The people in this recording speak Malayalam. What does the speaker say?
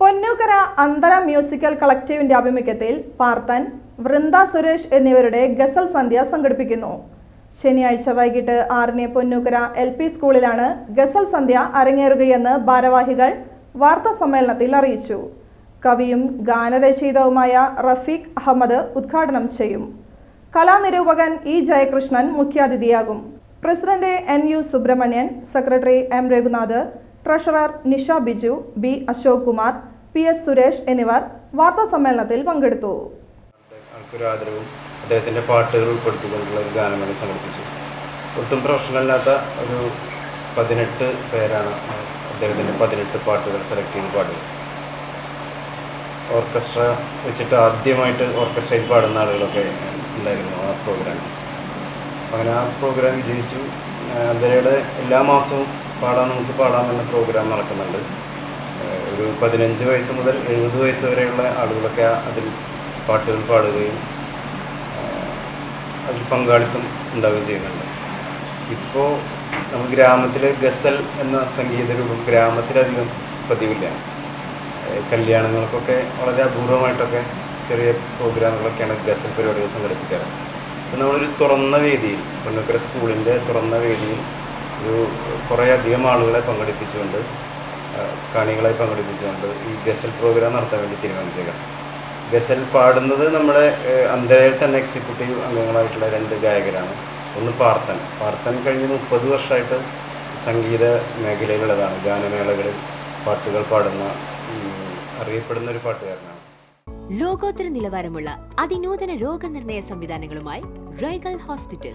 പൊന്നൂക്കര അന്തര മ്യൂസിക്കൽ കളക്റ്റീവിന്റെ ആഭിമുഖ്യത്തിൽ പാർത്തൻ വൃന്ദ സുരേഷ് എന്നിവരുടെ ഗസൽ സന്ധ്യ സംഘടിപ്പിക്കുന്നു. ശനിയാഴ്ച വൈകിട്ട് ആറിന് പൊന്നൂക്കര എൽ പി സ്കൂളിലാണ് ഗസൽ സന്ധ്യ അരങ്ങേറുകയെന്ന് ഭാരവാഹികൾ വാർത്താ സമ്മേളനത്തിൽ അറിയിച്ചു. കവിയും ഗാനരചയിതാവുമായ റഫീഖ് അഹമ്മദ് ഉദ്ഘാടനം ചെയ്യും. കലാനിരൂപകൻ ഇ ജയകൃഷ്ണൻ മുഖ്യാതിഥിയാകും. President N U Subramanian secretary M Raghunath treasurer Nisha Biju B Ashok Kumar P S Suresh എന്നിവർ വാർത്താ സമ്മേളനത്തിൽ പങ്കെടുത്തു. അദ്ദേഹത്തിന്റെ ആദരവും പാട്ടുകൾ ഉൾപ്പെടുത്തിക്കൊണ്ടുള്ള ഒരു ഗാനമേള സംഘടിപ്പിച്ചു. ഒട്ടും പ്രൊഫഷണൽ അല്ലാത്ത ഒരു പതിനെട്ട് പേരാണ് അദ്ദേഹത്തിന്റെ പതിനെട്ട് പാട്ടുകൾ സെലക്ട് ചെയ്ത് പാടുക ഓർക്കസ്ട്ര വെച്ചിട്ട് ആദ്യമായിട്ട് ഓർക്കസ്ട്രയിൽ പാടുന്ന ആളുകളൊക്കെ ഉണ്ടായിരുന്നു ആ പ്രോഗ്രാം അങ്ങനെ ആ പ്രോഗ്രാം വിജയിച്ചു. അതിലൂടെ എല്ലാ മാസവും പാടാൻ നമുക്ക് പാടാമെന്ന പ്രോഗ്രാം നടക്കുന്നുണ്ട്. ഒരു പതിനഞ്ച് വയസ്സ് മുതൽ എഴുപത് വയസ്സ് വരെയുള്ള ആളുകളൊക്കെ അതിൽ പാട്ടുകൾ പാടുകയും അതിൽ പങ്കാളിത്തം ഉണ്ടാവുകയും ചെയ്യുന്നുണ്ട്. ഇപ്പോൾ നമ്മൾ ഗ്രാമത്തിൽ ഗസൽ എന്ന സംഗീത രൂപം ഗ്രാമത്തിലധികം പതിവില്ല. കല്യാണങ്ങൾക്കൊക്കെ വളരെ അപൂർവമായിട്ടൊക്കെ ചെറിയ പ്രോഗ്രാമുകളൊക്കെയാണ് ഗസൽ പരിപാടികൾ സംഘടിപ്പിക്കാറ്. അപ്പം നമ്മളൊരു തുറന്ന വേദിയിൽ പൊന്നക്കര സ്കൂളിന്റെ തുറന്ന വേദിയിൽ ഒരു കുറേ അധികം ആളുകളെ പങ്കെടുപ്പിച്ചുകൊണ്ട് കാണികളെ പങ്കെടുപ്പിച്ചുകൊണ്ട് ഈ ഗസൽ പ്രോഗ്രാം നടത്താൻ വേണ്ടി തീരുമാനിച്ചേക്കാം. ഗസൽ പാടുന്നത് നമ്മുടെ അന്തരയിൽ തന്നെ എക്സിക്യൂട്ടീവ് അംഗങ്ങളായിട്ടുള്ള രണ്ട് ഗായകരാണ്. ഒന്ന് പാർത്തൻ പാർത്തൻ കഴിഞ്ഞ് മുപ്പത് വർഷമായിട്ട് സംഗീത മേഖലയിലുള്ളതാണ്. ഗാനമേളകളിൽ പാട്ടുകൾ പാടുന്ന അറിയപ്പെടുന്ന ഒരു പാട്ടുകാരനാണ്. ലോകോത്തര നിലവാരമുള്ള അതിനൂതന രോഗനിർണയ സംവിധാനങ്ങളുമായി റൈഗൽ ഹോസ്പിറ്റൽ.